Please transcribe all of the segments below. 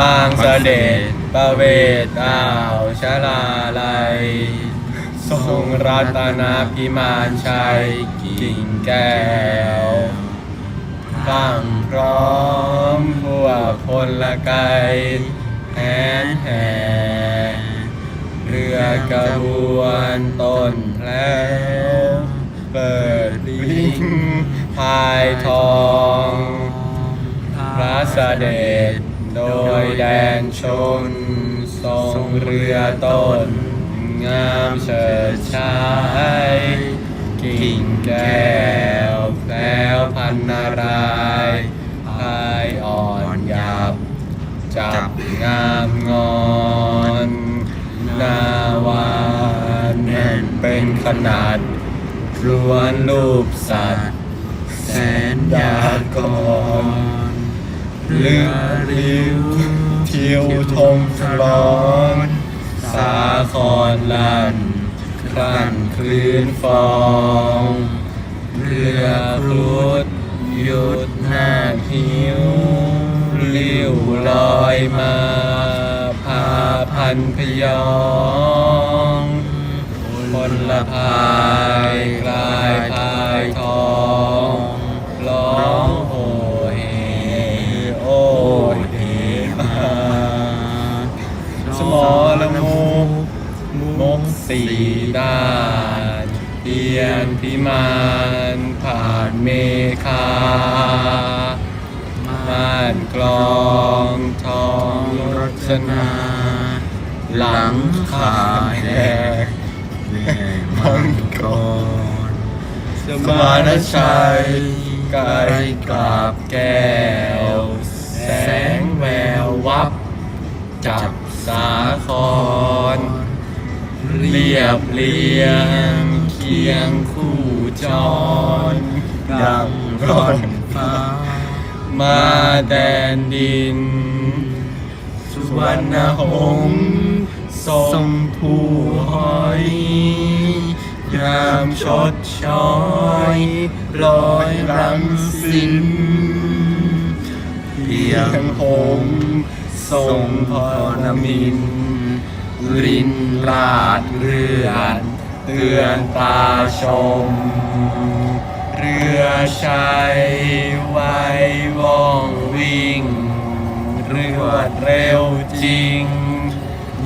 ต่างเสด็จประเวทอ้าวชาลาลัย ทรงรัตนาพิมานชัยกิ่งแก้วตั้งพร้อมพวกพลไกแหนแห่เรือกระบวนต้นแพล้วเปิดลิงพายทอง พระเสด็จ โดยแดนชน ทรงเรือต้น งามเฉิดชายกิ่งแก้วแพลวพันนารายพายอ่อนหยับจับงามงอนนาวานแน่นเป็นขนาดล้วนรูปสัตว์ แสนยากร เรือริ้วเที่ยวทงสลอนสาครลันคลั่นคลื่นฟองเรือครุดหยุดหน้าหิวลิ้วลอยมาพาพันพยองคนละพา ละมุกมุกสีด้านเพียนพิมานผ่านเมฆาม่านกลองทองรจนา หลังขาแดกมังกรสมานชัยไกลกราบแก้ว แสงแวววับจับ สาคร เรียบเรียงเคียงคู่จรดังร่อนฟ้ามาแดนดิน สุวรรณหงส์ทรงผู้หอยยามชดช้อยลอยรังสินเพียงหงส์ ทรงพรมินรินราดเรือนเตือนตาชม เรือชัยไว้ว่องวิ่ง เรือเร็วจริง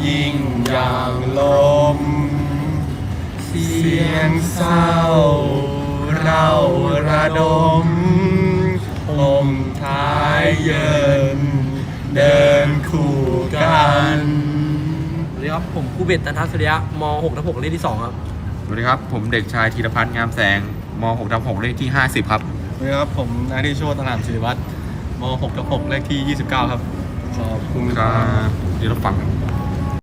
ยิ่งอย่างลม เสียงเศร้า เราระดมลมท้ายเยิ ผมผู้เบศตันทัศน์สุริยะม6ทับ6เลขที่ 2 ครับ สวัสดีครับ ผมเด็กชายธีรพัฒน์งามแสงม6ทับ6เลขที่ 50 ครับ สวัสดีครับผมนาทิโชตตลาดศิริวัตรม6กับ6เลขที่ 29 ครับขอบคุณครับเดี๋ยวเราฟังกัน